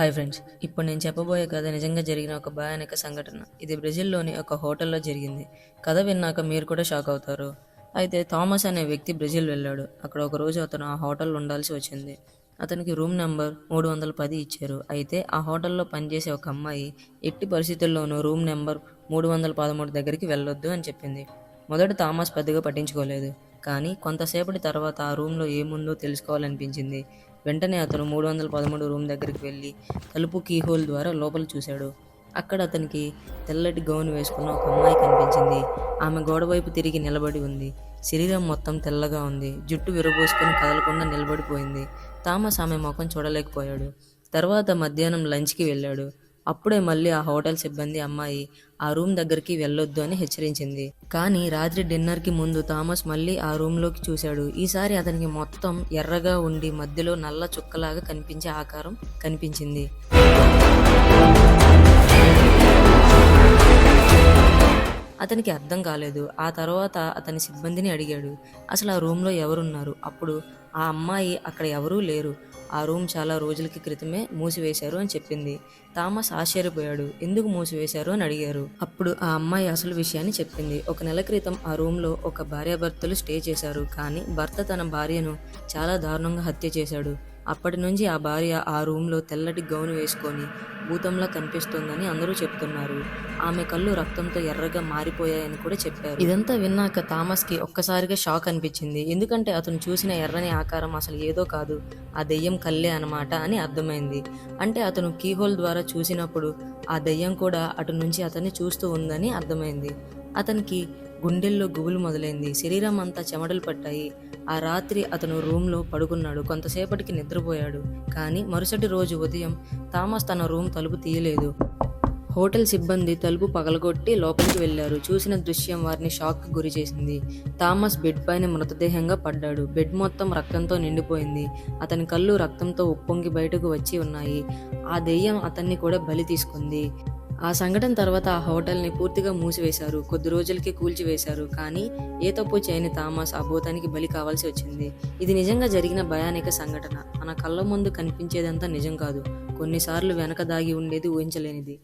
Hi friends ఇప్పుడు నేను చెప్పబోయే కథ నిజంగా జరిగిన ఒక భయానక సంఘటన. ఇది బ్రెజిల్లోని ఒక హోటల్లో జరిగింది. కథ విన్నాక మీరు కూడా షాక్ అవుతారు. అయితే థామస్ అనే వ్యక్తి బ్రెజిల్ వెళ్ళాడు. అక్కడ ఒక రోజు అతను ఆ హోటల్లో ఉండాల్సి వచ్చింది. అతనికి రూమ్ నెంబర్ మూడు వందల పది ఇచ్చారు. అయితే ఆ హోటల్లో పనిచేసే ఒక అమ్మాయి ఎట్టి పరిస్థితుల్లోనూ రూమ్ నెంబర్ మూడు వందల పదమూడు దగ్గరికి వెళ్ళొద్దు అని చెప్పింది. మొదట థామస్ పెద్దగా పట్టించుకోలేదు. కానీ కొంతసేపటి తర్వాత ఆ రూమ్లో ఏముందో తెలుసుకోవాలనిపించింది. వెంటనే అతను మూడు వందల పదమూడు రూమ్ దగ్గరికి వెళ్ళి తలుపు కీహోల్ ద్వారా లోపల చూశాడు. అక్కడ అతనికి తెల్లటి గౌన్ వేసుకున్న ఒక అమ్మాయి కనిపించింది. ఆమె గోడ వైపు తిరిగి నిలబడి ఉంది. శరీరం మొత్తం తెల్లగా ఉంది. జుట్టు విరబోసుకొని కదలకుండా నిలబడిపోయింది. థామస్ ఆమె ముఖం చూడలేకపోయాడు. తర్వాత మధ్యాహ్నం లంచ్కి వెళ్ళాడు. అప్పుడే మళ్ళీ ఆ హోటల్ సిబ్బంది అమ్మాయి ఆ రూమ్ దగ్గరికి వెళ్ళొద్దు అని హెచ్చరించింది. కానీ రాత్రి డిన్నర్కి ముందు థామస్ మళ్ళీ ఆ రూమ్లోకి చూశాడు. ఈసారి అతనికి మొత్తం ఎర్రగా ఉండి మధ్యలో నల్ల చుక్కలాగా కనిపించే ఆకారం కనిపించింది. అతనికి అర్థం కాలేదు. ఆ తర్వాత అతని సిబ్బందిని అడిగాడు. అసలు ఆ రూమ్లో ఎవరున్నారు? అప్పుడు ఆ అమ్మాయి అక్కడ ఎవరూ లేరు. ఆ రూమ్ చాలా రోజులకి క్రితమే మూసివేశారు అని చెప్పింది. థామస్ ఆశ్చర్యపోయాడు. ఎందుకు మూసివేశారు అని అడిగారు. అప్పుడు ఆ అమ్మాయి అసలు విషయాన్ని చెప్పింది. ఒక నెల క్రితం ఆ రూమ్లో ఒక భార్యాభర్తలు స్టే చేశారు. కానీ భర్త తన భార్యను చాలా దారుణంగా హత్య చేశాడు. అప్పటి నుంచి ఆ భార్య ఆ రూమ్లో తెల్లటి గౌను వేసుకొని భూతంలా కనిపిస్తోందని అందరూ చెప్తున్నారు. ఆమె కళ్ళు రక్తంతో ఎర్రగా మారిపోయాయని కూడా చెప్పారు. ఇదంతా విన్నాక థామస్కి ఒక్కసారిగా షాక్ అనిపించింది. ఎందుకంటే అతను చూసిన ఎర్రని ఆకారం అసలు ఏదో కాదు ఆ దెయ్యం కళ్ళే అన్నమాట అని అర్థమైంది. అంటే అతను కీహోల్ ద్వారా చూసినప్పుడు ఆ దెయ్యం కూడా అటు నుంచి అతన్ని చూస్తూ ఉందని అర్థమైంది. అతనికి గుండెల్లో గుబులు మొదలైంది. శరీరం అంతా చెమటలు పట్టాయి. ఆ రాత్రి అతను రూమ్లో పడుకున్నాడు. కొంతసేపటికి నిద్రపోయాడు. కానీ మరుసటి రోజు ఉదయం థామస్ తన రూమ్ తలుపు తీయలేదు. హోటల్ సిబ్బంది తలుపు పగలగొట్టి లోపలికి వెళ్ళారు చూసిన దృశ్యం వారిని షాక్ గురి చేసింది. థామస్ బెడ్ పైన మృతదేహంగా పడ్డాడు. బెడ్ మొత్తం రక్తంతో నిండిపోయింది. అతని కళ్ళు రక్తంతో ఉప్పొంగి బయటకు వచ్చి ఉన్నాయి. ఆ దెయ్యం అతన్ని కూడా బలి తీసుకుంది. ఆ సంఘటన తర్వాత ఆ హోటల్ని పూర్తిగా మూసివేశారు. కొద్ది రోజులకే కూల్చివేశారు. కానీ ఏ తప్పు చేయని థామస్ ఆ భూతానికి బలి కావాల్సి వచ్చింది. ఇది నిజంగా జరిగిన భయానిక సంఘటన. మన కళ్ళ ముందు కనిపించేదంతా నిజం కాదు. కొన్నిసార్లు వెనక దాగి ఉండేది ఊహించలేనిది.